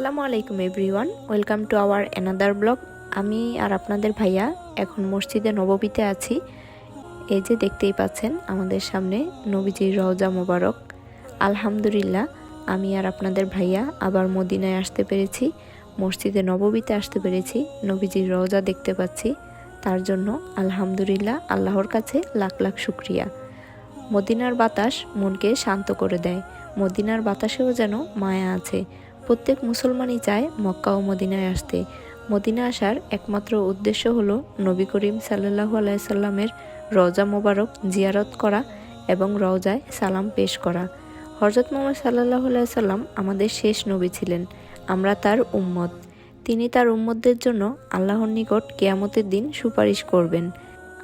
আসসালামু আলাইকুম, everyone. Welcome to our another blog. আমি আর আপনাদের ভাইয়া এখন মসজিদে নববীতে আছি। এই যে দেখতেই পাচ্ছেন আমাদের সামনে নবীজির রওজা মোবারক। আলহামদুলিল্লাহ, আমি আর আপনাদের ভাইয়া আবার মদিনায় আসতে পেরেছি, মসজিদে নববীতে আসতে পেরেছি, নবীজির রওজা দেখতে পাচ্ছি। তার জন্য আলহামদুলিল্লাহ, আল্লাহর কাছে লাখ লাখ শুক্রিয়া। মদিনার বাতাস মনকে শান্ত করে দেয়। মদিনার বাতাসেও যেন মায়া আছে। প্রত্যেক মুসলমানই চায় মক্কা ও মদিনায় আসতে। মদিনা আসার একমাত্র উদ্দেশ্য হলো নবী করিম সাল্লাহু আলাইসাল্লামের রওজা মোবারক জিয়ারত করা এবং রওজায় সালাম পেশ করা। হজরত মোহাম্মদ সাল্লাহ আলাইসাল্লাম আমাদের শেষ নবী ছিলেন। আমরা তার উম্মত। তিনি তার উম্মতদের জন্য আল্লাহর নিকট কেয়ামতের দিন সুপারিশ করবেন।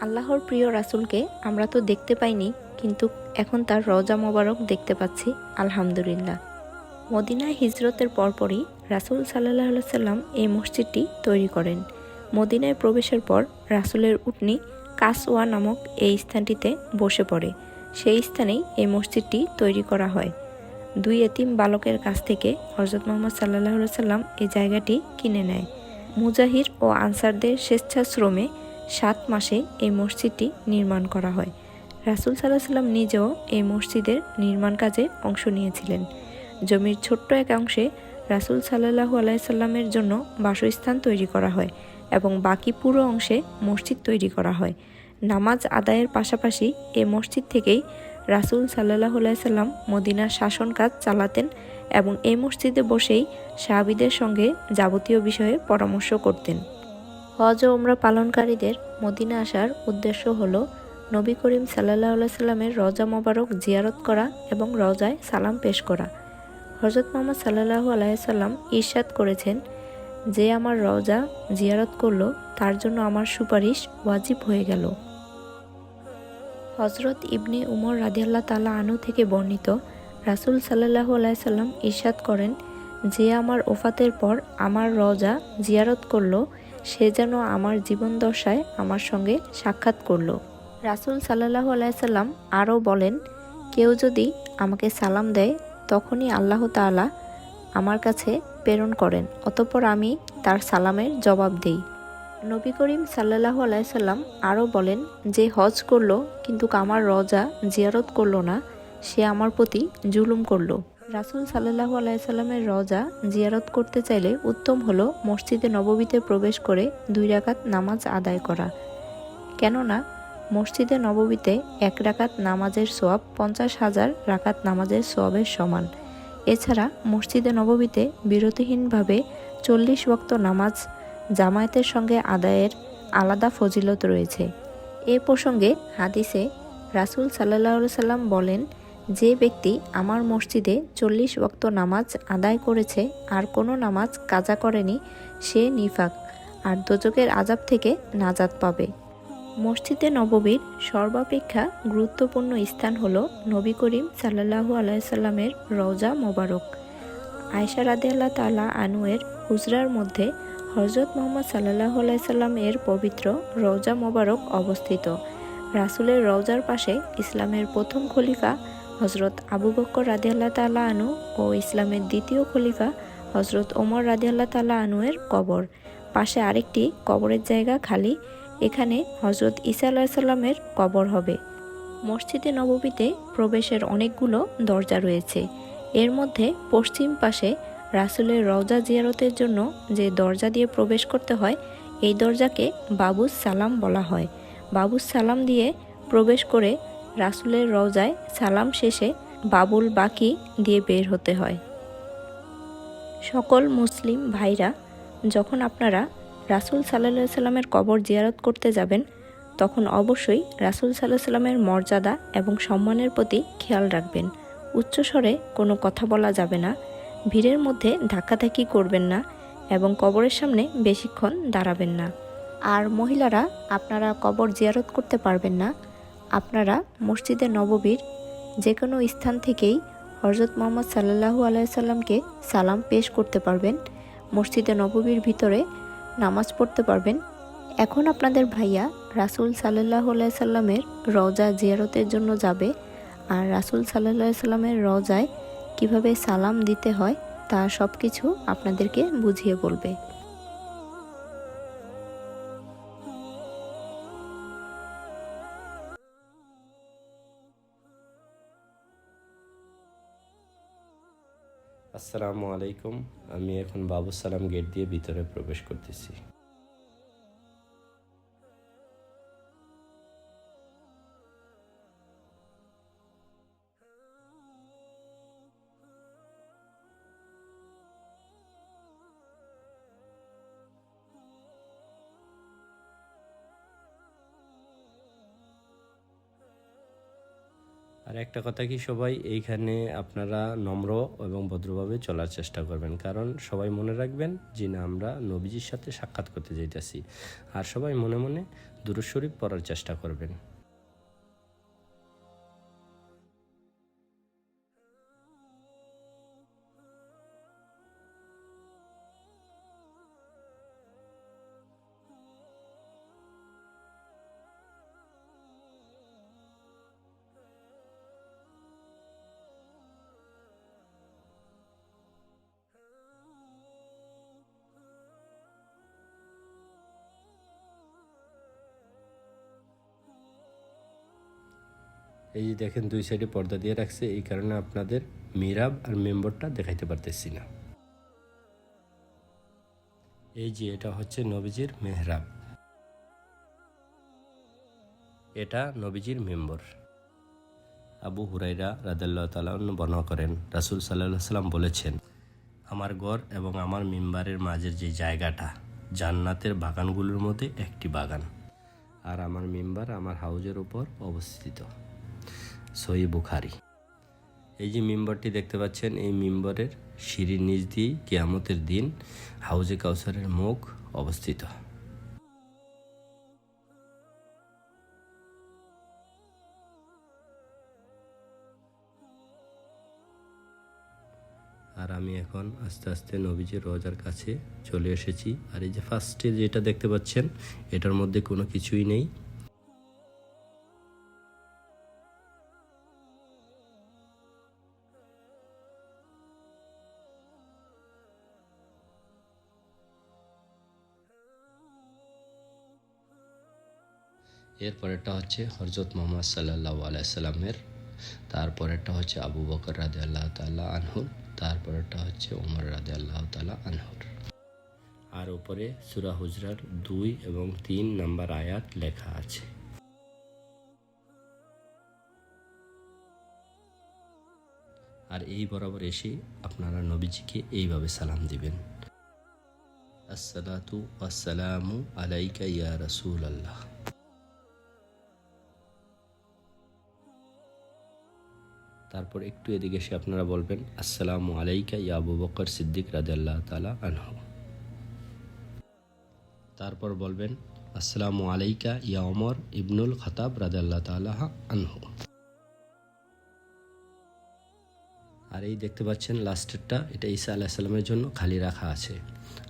আল্লাহর প্রিয় রাসুলকে আমরা তো দেখতে পাইনি, কিন্তু এখন তার রওজা মোবারক দেখতে পাচ্ছি, আলহামদুলিল্লাহ। মদিনায় হিজরতের পরপরই রাসূল সাল্লাহ সাল্লাম এই মসজিদটি তৈরি করেন। মদিনায় প্রবেশের পর রাসূলের উটনি কাসওয়া নামক এই স্থানটিতে বসে পড়ে। সেই স্থানেই এই মসজিদটি তৈরি করা হয়। দুই এতিম বালকের কাছ থেকে হজরত মোহাম্মদ সাল্লাহ সাল্লাম এই জায়গাটি কিনে নেয়। মুজাহির ও আনসারদের স্বেচ্ছাশ্রমে সাত মাসে এই মসজিদটি নির্মাণ করা হয়। রাসূল সাল্লাহ সাল্লাম নিজেও এই মসজিদের নির্মাণ কাজে অংশ নিয়েছিলেন। জমির ছোট্ট এক অংশে রাসূল সাল্লাহু আলাইসাল্লামের জন্য বাসস্থান তৈরি করা হয় এবং বাকি পুরো অংশে মসজিদ তৈরি করা হয়। নামাজ আদায়ের পাশাপাশি এ মসজিদ থেকেই রাসূল সাল্লাহ আলাইসাল্লাম মদিনার শাসন কাজ চালাতেন এবং এই মসজিদে বসেই সাহাবিদের সঙ্গে যাবতীয় বিষয়ে পরামর্শ করতেন। হজ ও ওমরা পালনকারীদের মদিনা আসার উদ্দেশ্য হল নবী করিম সাল্লাহ সাল্লামের রজা মোবারক জিয়ারত করা এবং রজায় সালাম পেশ করা। হজরত মোহাম্মদ সাল্লাহু আলাইসাল্লাম ঈর্ষাদ করেছেন যে আমার রওজা জিয়ারত করল, তার জন্য আমার সুপারিশ ওয়াজিব হয়ে গেল। হজরত ইবনে উমর রাদিয়াল্লাহ তালা আনু থেকে বর্ণিত রাসূল সাল্লাহু আলাইসাল্লাম ঈর্ষাদ করেন যে আমার ওফাতের পর আমার রজা জিয়ারত করল, সে যেন আমার জীবন দশায় আমার সঙ্গে সাক্ষাৎ করল। রাসূল সাল্লাহু আলাইসাল্লাম আরও বলেন, কেউ যদি আমাকে সালাম দেয় তখনই আল্লাহ তাআলা আমার কাছে প্রেরণ করেন, অতঃপর আমি তার সালামের জবাব দেই। নবী করিম সাল্লাহ আলাইসাল্লাম আরও বলেন, যে হজ করল কিন্তু আমার রজা জিয়ারত করল না, সে আমার প্রতি জুলুম করল। রাসূল সাল্লাহু আলাইসাল্লামের রজা জিয়ারত করতে চাইলে উত্তম হলো মসজিদে নববীতে প্রবেশ করে দুই রাকাত নামাজ আদায় করা। কেননা মসজিদে নববীতে এক রাকাত নামাজের সোয়াব পঞ্চাশ হাজার রাকাত নামাজের সোয়াবের সমান। এছাড়া মসজিদে নববীতে বিরতিহীনভাবে চল্লিশ ওয়াক্ত নামাজ জামায়াতের সঙ্গে আদায়ের আলাদা ফজিলত রয়েছে। এ প্রসঙ্গে হাদিসে রাসূল সাল্লাহ সাল্লাম বলেন, যে ব্যক্তি আমার মসজিদে চল্লিশ ওয়াক্ত নামাজ আদায় করেছে, আর কোনো নামাজ কাজা করেনি, সে নিফাক, আর দোজকের আজাব থেকে নাজাত পাবে। মসজিদে নববীর সর্বাপেক্ষা গুরুত্বপূর্ণ স্থান হল নবী করিম সাল্লাহু আলাইসাল্লামের রওজা মোবারক। আয়সা রাদিয়াল্লাহ তালা আনুয়ের হুজরার মধ্যে হজরত মোহাম্মদ সাল্লাহ আলাইসাল্লাম এর পবিত্র রওজা মোবারক অবস্থিত। রাসুলের রওজার পাশে ইসলামের প্রথম খলিফা হজরত আবু বক্কর রাদিয়াল্লাহ তালা আনু ও ইসলামের দ্বিতীয় খলিফা হজরত ওমর রাদিয়াল্লাহ তালা আনুয়ের কবর। পাশে আরেকটি কবরের জায়গা খালি এখানে হজরত ইসা আলাহিসাল্লামের কবর হবে। মসজিদে নববীতে প্রবেশের অনেকগুলো দরজা রয়েছে। এর মধ্যে পশ্চিম পাশে রাসুলের রওজা জিয়ারতের জন্য যে দরজা দিয়ে প্রবেশ করতে হয়, এই দরজাকে বাবুস সালাম বলা হয়। বাবুস সালাম দিয়ে প্রবেশ করে রাসুলের রওজায় সালাম শেষে বাবুল বাকি দিয়ে বের হতে হয়। সকল মুসলিম ভাইরা, যখন আপনারা রাসুল সাল্লাহ সাল্লামের কবর জিয়ারত করতে যাবেন, তখন অবশ্যই রাসুল সাল্লাহ সাল্লামের মর্যাদা এবং সম্মানের প্রতি খেয়াল রাখবেন। উচ্চস্বরে কোনো কথা বলা যাবে না, ভিড়ের মধ্যে ধাক্কাধাক্কি করবেন না এবং কবরের সামনে বেশিক্ষণ দাঁড়াবেন না। আর মহিলারা, আপনারা কবর জিয়ারত করতে পারবেন না। আপনারা মসজিদে নববীর যে কোনো স্থান থেকেই হজরত মোহাম্মদ সাল্লাহু আলাইসাল্লামকে সালাম পেশ করতে পারবেন। মসজিদে নববীর ভিতরে নামাজ পড়তে পারবেন। এখন আপনাদের ভাইয়া রাসুল সাল্লাহ সাল্লামের রজা জিয়ারতের জন্য যাবে। আর রাসুল সাল্লাহ সাল্লামের রজায় কীভাবে সালাম দিতে হয় তা সব কিছু আপনাদেরকে বুঝিয়ে বলবে। আসসালামু আলাইকুম। আমি এখন বাবু সালাম গেট দিয়ে ভিতরে প্রবেশ করতেছি। আর একটা কথা কি, সবাই এইখানে আপনারা নম্র এবং ভদ্রভাবে চলার চেষ্টা করবেন। কারণ সবাই মনে রাখবেন যে না আমরা নবীজির সাথে সাক্ষাৎ করতে যাইতেছি। আর সবাই মনে মনে দূর শরীফ পড়ার চেষ্টা করবেন। এই যে দেখেন দুই সাইডে পর্দা দিয়ে রাখছে, এই কারণে আপনাদের মিরাব আর মেম্বরটা দেখাইতে পারতেছি না। এই যে এটা হচ্ছে নবীজির মেহরাব। এটা নবীজির মেম্বর। আবু হুরাইরা রাদাল্লাহ তালান বর্ণনা করেন, রাসুল সাল্লাহ সাল্লাম বলেছেন, আমার ঘর এবং আমার মেম্বারের মাঝের যে জায়গাটা, জান্নাতের বাগানগুলোর মধ্যে একটি বাগান। আর আমার মেম্বার আমার হাউজের উপর অবস্থিত। সই বুখারি। এই যে মিম্বরটি দেখতে পাচ্ছেন, এই মিম্বরের সিঁড়ির নিচ দিয়েই কেয়ামতের দিন হাউজে কাউসারের মুখ অবস্থিত। আর আমি এখন আস্তে আস্তে নবীজির রোজার কাছে চলে এসেছি। আর এই যে ফার্স্টে যেটা দেখতে পাচ্ছেন, এটার মধ্যে কোনো কিছুই নেই। এরপরেরটা হচ্ছে হরজত মোহাম্মদ সাল্লাহ আলাইসাল্লামের তারপরেরটা হচ্ছে আবু বকর রাদে আল্লাহ তাল্লাহ আনহুর, তারপরেরটা হচ্ছে ওমর রাদে আল্লাহ তাল্লাহ আনহুর। আর ওপরে সুরা হুজরার দুই এবং তিন নাম্বার আয়াত লেখা আছে। আর এই বরাবর এসে আপনারা নবীজিকে এইভাবে সালাম দিবেন। আসসালাতু আসসালামু আলাইকা ইয়া রাসূল আল্লাহ তারপর একটু এদিকে এসে আপনারা বলবেন, আসসালামু আলাইকা ইয়া আবু বকর সিদ্দিক রাদিয়াল্লাহু তাআলা আনহু। তারপর বলবেন, আসসালামু আলাইকা ইয়া ওমর ইবনুল খতাব রাদিয়াল্লাহু তাআলা আনহু। আর এই দেখতে পাচ্ছেন লাস্টেরটা, এটা ঈসা আলাহ সাল্লামের জন্য খালি রাখা আছে।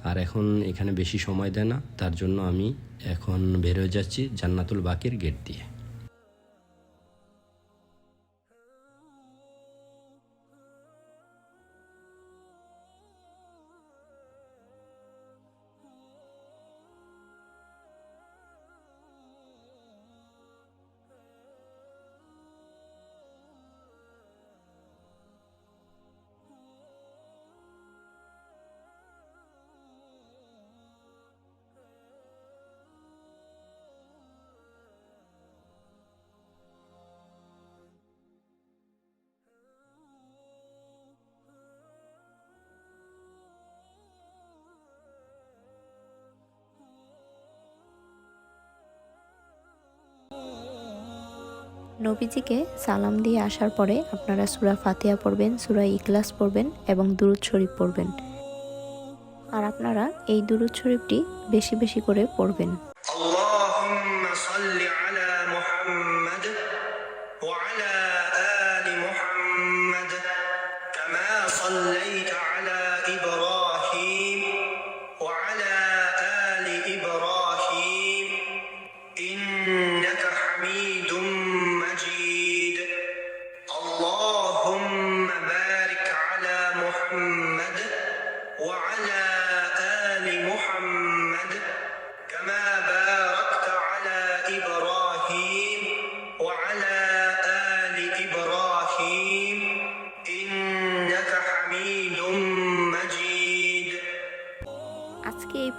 আর এখন এখানে বেশি সময় দেয় না, তার জন্য আমি এখন বেরোয় যাচ্ছি জান্নাতুল বাকির গেট দিয়ে। নবীজিকে সালাম দিয়ে আসার পরে আপনারা সুরা ফাতিহা পড়বেন সুরা ইখলাস পড়বেন এবং দুরুদ শরীফ পড়বেন আর আপনারা এই দুরুদ শরীফটি বেশি বেশি করে পড়বেন اللهم صل على محمد وعلى آل محمد كما صليت على إبراهيم